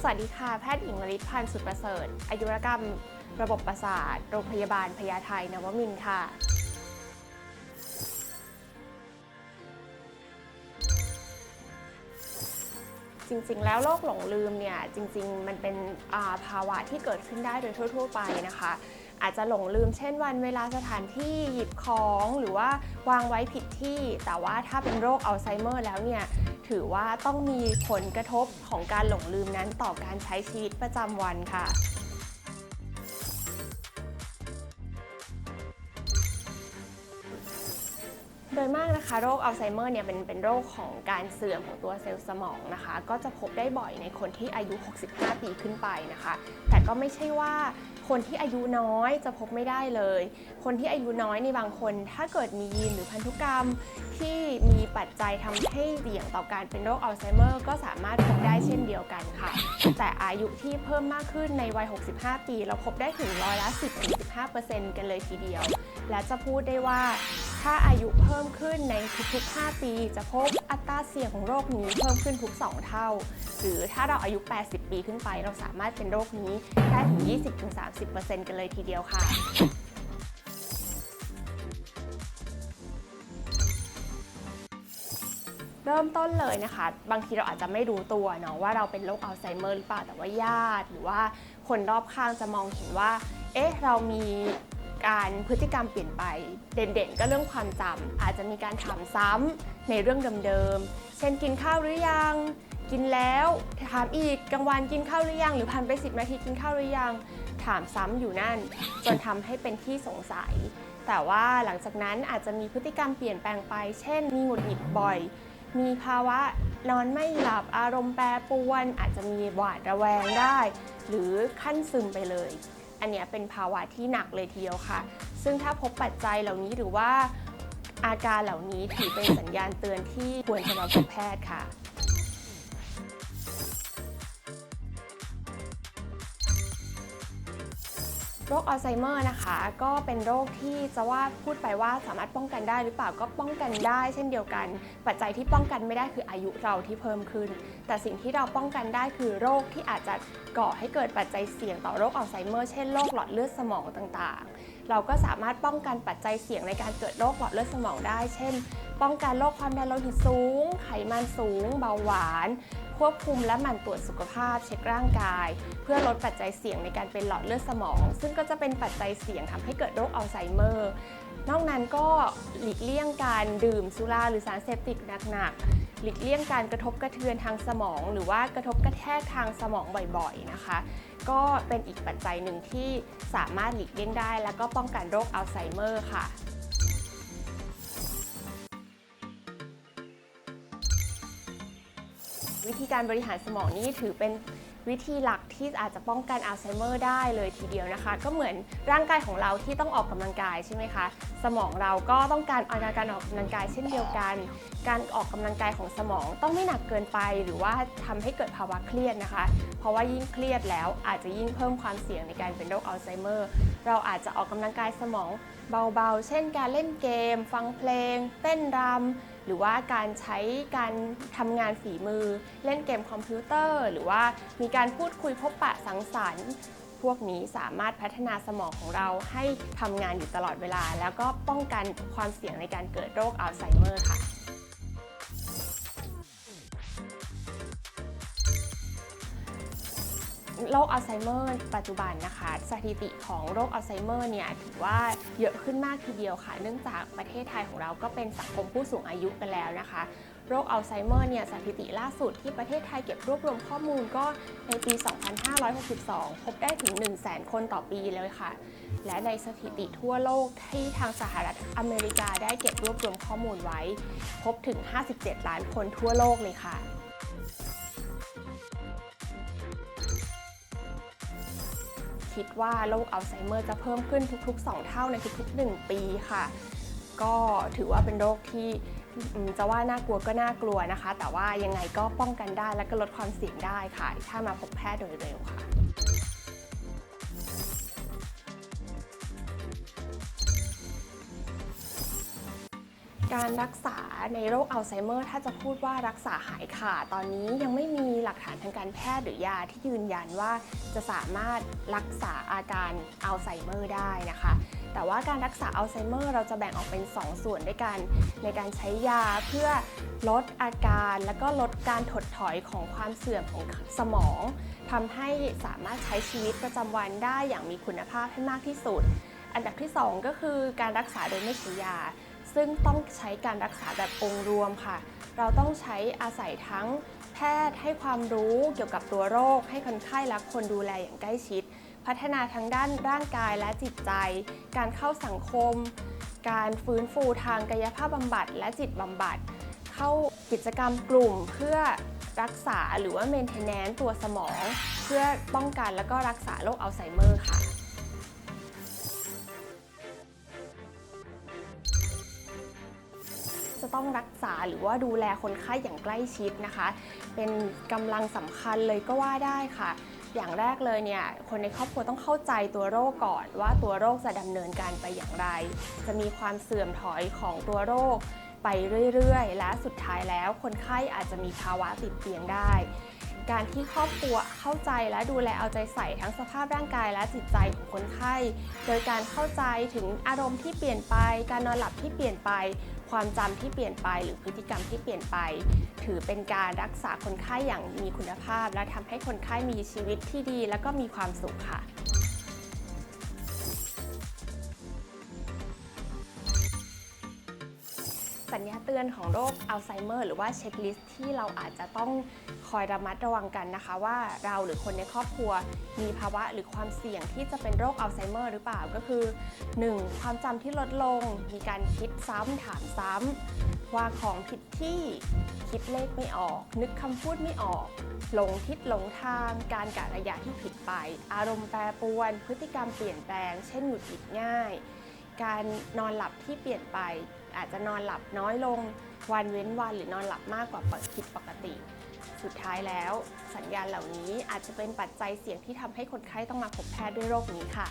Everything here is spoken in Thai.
สวัสดีค่ะ แพทย์หญิงวริศพันธ์สุดประเสริฐ อายุรกรรม ระบบประสาท โรงพยาบาลพญาไทนวมินค่ะ จริงๆ แล้วโรคหลงลืมเนี่ย จริง ๆ มันเป็นาภาวะที่เกิดขึ้นได้โดยทั่ว ๆ ไปนะคะ อาจจะหลงลืมเช่นวันเวลาสถานที่หยิบของหรือว่าวางไว้ผิดที่ แต่ว่าถ้าเป็นโรคอัลไซเมอร์แล้วเนี่ยถือว่าต้องมีผลกระทบของการหลงลืมนั้นต่อการใช้ชีวิตประจำวันค่ะ ยมากนะคะโรคอัลไซเมอร์เนี่ยเป็นเป็นโรคของการเสื่อมของตัวเซลล์สมองนะคะ ก็จะพบได้บ่อยในคนที่อายุ 65 ปีขึ้นไปนะคะ แต่ก็ไม่ใช่ว่าคนที่อายุน้อยจะพบไม่ได้เลย คนที่อายุน้อยในบางคน ถ้าเกิดมียีนหรือพันธุกรรมที่มีปัจจัยทำให้เสี่ยงต่อการเป็นโรคอัลไซเมอร์ ก็สามารถพบได้เช่นเดียวกันค่ะ แต่อายุที่เพิ่มมากขึ้นในวัย 65 ปี เราพบได้ถึงร้อยละ 10-15%กันเลยทีเดียว และจะพูดได้ว่า ถ้าอายุเพิ่มขึ้นในทุกๆ 5 ปี จะพบอัตราเสี่ยงของโรคนี้เพิ่มขึ้นทุก 2 เท่า หรือถ้าเราอายุ 80 ปีขึ้นไป เราสามารถเป็นโรคนี้ได้ถึง 20-30%กันเลยทีเดียวค่ะเริ่มต้นเลยนะคะ บางทีเราอาจจะไม่รู้ตัวเนาะว่าเราเป็นโรคอัลไซเมอร์หรือเปล่าแต่ว่าญาติ หรือว่าคนรอบข้างจะมองเห็นว่า เอ๊ะ เรามี การพฤติกรรมเปลี่ยนไป เด่นๆ ก็เรื่องความจำอาจจะมีการถามซ้ำในเรื่องเดิมๆ เช่นกินข้าวหรือยัง กินแล้วถามอีกกลางวันกินข้าวหรือยัง หรือผ่านไป 10นาทีกินข้าวหรือยัง ถามซ้ำอยู่นั่น จนทำให้เป็นที่สงสัย แต่ว่าหลังจากนั้นอาจจะมีพฤติกรรมเปลี่ยนแปลงไป เช่น มีหงุดหงิดบ่อย มีภาวะนอนไม่หลับอารมณ์แปรปรวน อาจจะมีหวาดระแวงได้ หรือขั้นซึมไปเลย อันเนี้เป็นภาวะที่หนักเลยทีเดียวค่ะ ซึ่งถ้าพบปัจจัยเหล่านี้หรือว่าอาการเหล่านี้ถือเป็นสัญญาณเตือนที่ควรจะมาพบแพทย์ค่ะ รคอัลไซเมอร์นะคะ ก็เป็นโรคที่จะว่าพูดไปว่าสามารถป้องกันได้หรือเปล่าก็ป้องกันได้เช่นเดียวกัน ปัจจัยที่ป้องกันไม่ได้คืออายุเราที่เพิ่มขึ้น แต่สิ่งที่เราป้องกันได้คือโรคที่อาจจะก่อให้เกิดปัจจัยเสี่ยงต่อโรคอัลไซเมอร์เช่นโรคหลอดเลือดสมองต่างๆ เราก็สามารถป้องกันปัจจัยเสี่ยงในการเกิดโรคหลอดเลือดสมองได้ เช่น ป้องกันโรคความดันโลหิตสูง ไขมันสูง เบาหวานควบคุมและหมั่นตรวจสุขภาพเช็คร่างกาย เพื่อลดปัจจัยเสี่ยงในการเป็นหลอดเลือดสมอง ซึ่งก็จะเป็นปัจจัยเสี่ยงทำให้เกิดโรคอัลไซเมอร์ นอกนั้นก็หลีกเลี่ยงการดื่มสุราหรือสารเสพติดหนักๆหลีกเลี่ยงการกระทบกระเทือนทางสมอง หรือว่ากระทบกระแทกทางสมองบ่อยๆนะคะ ก็เป็นอีกปัจจัยหนึ่งที่สามารถหลีกเลี่ยงได้ แล้วก็ป้องกันโรคอัลไซเมอร์ค่ะ วิธีการบริหารสมองนี่ถือเป็นวิธีหลักที่อาจจะป้องกันอัลไซเมอร์ได้เลยทีเดียวนะคะ ก็เหมือนร่างกายของเราที่ต้องออกกำลังกายใช่ไหมคะ สมองเราก็ต้องการอาการออกกำลังกายเช่นเดียวกัน การออกกำลังกายของสมองต้องไม่หนักเกินไป หรือว่าทำให้เกิดภาวะเครียดนะคะ เพราะว่ายิ่งเครียดแล้วอาจจะยิ่งเพิ่มความเสี่ยงในการเป็นโรคอัลไซเมอร์เราอาจจะออกกำลังกายสมองเบาๆ เช่นการเล่นเกม ฟังเพลง เต้นรำ หรือว่าการใช้การทำงานฝีมือ เล่นเกมคอมพิวเตอร์ หรือว่ามีการพูดคุยพบปะสังสรรค์พวกนี้สามารถพัฒนาสมองของเราให้ทำงานอยู่ตลอดเวลา แล้วก็ป้องกันความเสี่ยงในการเกิดโรคอัลไซเมอร์ค่ะ โรคอัลไซเมอร์ปัจจุบันนะคะ สถิติของโรคอัลไซเมอร์เนี่ยถือว่าเยอะขึ้นมากทีเดียวค่ะ เนื่องจากประเทศไทยของเราก็เป็นสังคมผู้สูงอายุกันแล้วนะคะโรคอัลไซเมอร์เนี่ยสถิติล่าสุดที่ประเทศไทยเก็บรวบรวมข้อมูลก็ในปี 2562 พบได้ถึง 1 0 0 0 0แคนต่อปีเลยค่ะ และในสถิติทั่วโลกที่ทางสหรัฐอเมริกาได้เก็บรวบรวมข้อมูลไว้ พบถึง 57 ล้านคนทั่วโลกเลยค่ะ คิดว่าโรคอัลไซเมอร์จะเพิ่มขึ้นทุก ๆ 2 เท่าในทุกๆ 1 ปีค่ะ ก็ถือว่าเป็นโรคที่จะว่าน่ากลัวก็น่ากลัวนะคะ แต่ว่ายังไงก็ป้องกันได้และก็ลดความเสี่ยงได้ค่ะ ถ้ามาพบแพทย์โดยเร็วค่ะ การรักษาในโรคอัลไซเมอร์ ถ้าจะพูดว่ารักษาหายขาดตอนนี้ยังไม่มีหลักฐานทางการแพทย์หรือยาที่ยืนยันว่าจะสามารถรักษาอาการอัลไซเมอร์ได้นะคะ แต่ว่าการรักษาอัลไซเมอร์เราจะแบ่งออกเป็น 2 ส่วนด้วยกัน ในการใช้ยาเพื่อลดอาการ และก็ลดการถดถอยของความเสื่อมของสมองทำให้สามารถใช้ชีวิตประจำวันได้อย่างมีคุณภาพให้มากที่สุด อันดับที่ 2 ก็คือการรักษาโดยไม่ใช้ยา ซึ่งต้องใช้การรักษาแบบองค์รวมค่ะ เราต้องใช้อาศัยทั้งแพทย์ให้ความรู้เกี่ยวกับตัวโรค ให้คนไข้และคนดูแลอย่างใกล้ชิด พัฒนาทั้งด้านร่างกายและจิตใจ การเข้าสังคม การฟื้นฟูทางกายภาพบำบัด และจิตบำบัด เข้ากิจกรรมกลุ่มเพื่อรักษาหรือว่า maintenance ตัวสมอง เพื่อป้องกันและก็รักษาโรคอัลไซเมอร์ค่ะ ต้องรักษาหรือว่าดูแลคนไข้อย่างใกล้ชิดนะคะ เป็นกำลังสำคัญเลยก็ว่าได้ค่ะ อย่างแรกเลยเนี่ยคนในครอบครัวต้องเข้าใจตัวโรคก่อนว่าตัวโรคจะดำเนินการไปอย่างไร จะมีความเสื่อมถอยของตัวโรคไปเรื่อยๆ และสุดท้ายแล้วคนไข้อาจจะมีภาวะติดเตียงได้ การที่ครอบครัวเข้าใจและดูแลเอาใจใส่ทั้งสภาพร่างกายและจิตใจของคนไข้ โดยการเข้าใจถึงอารมณ์ที่เปลี่ยนไป การนอนหลับที่เปลี่ยนไป ความจำที่เปลี่ยนไปหรือพฤติกรรมที่เปลี่ยนไป ถือเป็นการรักษาคนไข้อย่างมีคุณภาพ และทำให้คนไข้มีชีวิตที่ดี และก็มีความสุขค่ะ ตือนของโรคอัลไซเมอร์หรือว่าเช็คลิสต์ที่เราอาจจะต้องคอยระมัดระวังกันนะคะ ว่าเราหรือคนในครอบครัว มีภาวะหรือความเสี่ยงที่จะเป็นโรคอัลไซเมอร์หรือเปล่าก็คือ 1. ความจำที่ลดลง มีการคิดซ้ำถามซ้ำวางของผิดที่คิดเลขไม่ออก นึกคำพูดไม่ออก หลงทิศหลงทาง การกะระยะที่ผิดไป อารมณ์แปรปรวน พฤติกรรมเปลี่ยนแปลง เช่นหงุดหงิดง่าย การนอนหลับที่เปลี่ยนไป อาจจะนอนหลับน้อยลงวันเว้นวันหรือนอนหลับมากกว่าผิดปกติ สุดท้ายแล้ว สัญญาณเหล่านี้อาจจะเป็นปัจจัยเสี่ยงที่ทำให้คนไข้ต้องมาพบแพทย์ด้วยโรคนี้ค่ะ